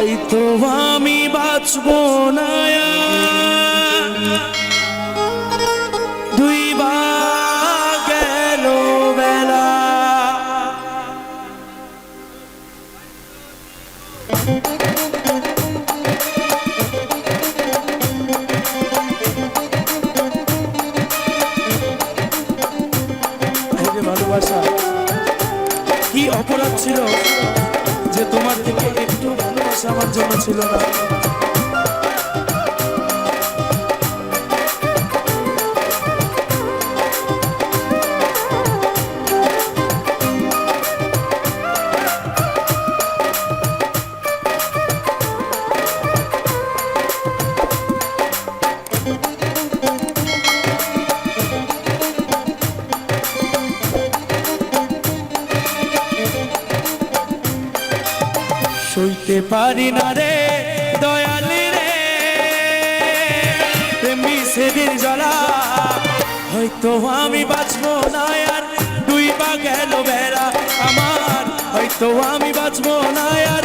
হয়তো আমি বাঁচব না ভালোবাসা অপরাধ ছিল যে তোমার থেকে একটু ভালোবাসা আমার জন্য ছিল না। সইতে পারি না রে, দয়ালি রে। প্রেমী সেদিন জ্বলা, হয়তো আমি বাঁচবো না আর দুই বা গেল বেড়া। আমার হয়তো আমি বাঁচবো না আর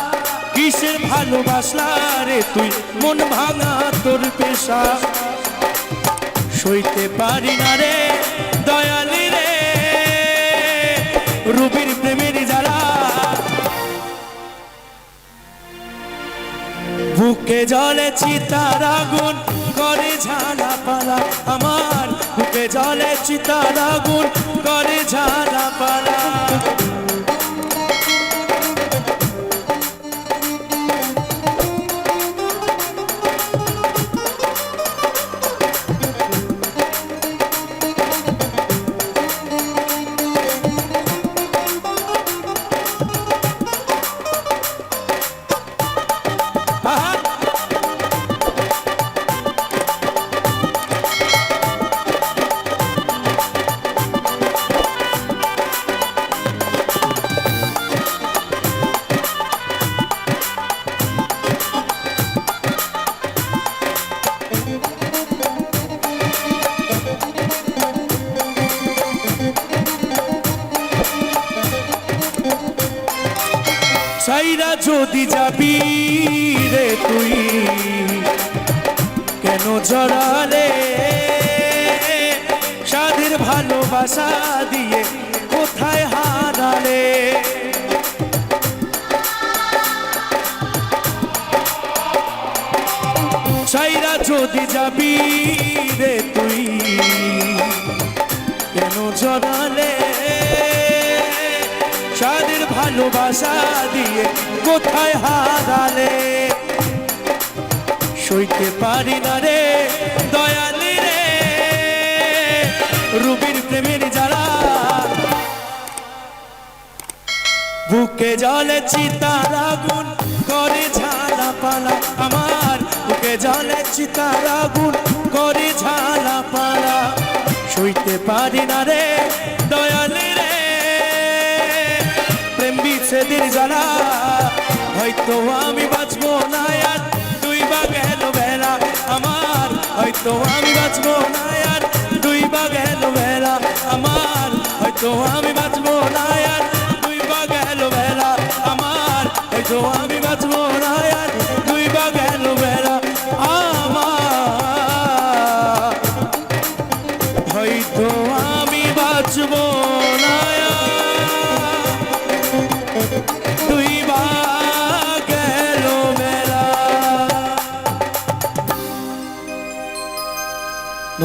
কিসের ভালোবাসলা রে তুই? মন ভাঙা তোর পেশা। সইতে পারি না রে দয়ালি রে। রুবির প্রেমের জ্বালা। বুকে জলে চিতার আগুন করে ঝালা পালা। আমার বুকে জলে চিতার আগুন করে ঝালা পালা। সাইরা যদি যাবি রে তুই, কেন জড়ালে? সাধের ভালোবাসা দিয়ে কোথায় হারালে? সাইরা যদি যাবি রে তুই, কেন জড়ালে? সাদের ভালোবাসা দিয়ে কোথায় হারালে সইতে পারি না রে, দয়ালি রে। রুবির প্রেমের জ্বালা বুকে জলে চিতার আগুন করে ঝালা পালা আমার। বুকে জলে চিতার আগুন করে ঝালা পালা। সইতে পারি না রে, দয়ালি স্মৃতির জ্বালা। হয়তো আমি বাঁচবো না আর দুই বা গেল বেলা। আমার, হয়তো আমি বাঁচবো না আর দুই বা গেল বেলা। আমার, হয়তো আমি বাঁচবো না আর দুই বা গেল বেলা। আমার, হয়তো আমি বাঁচবো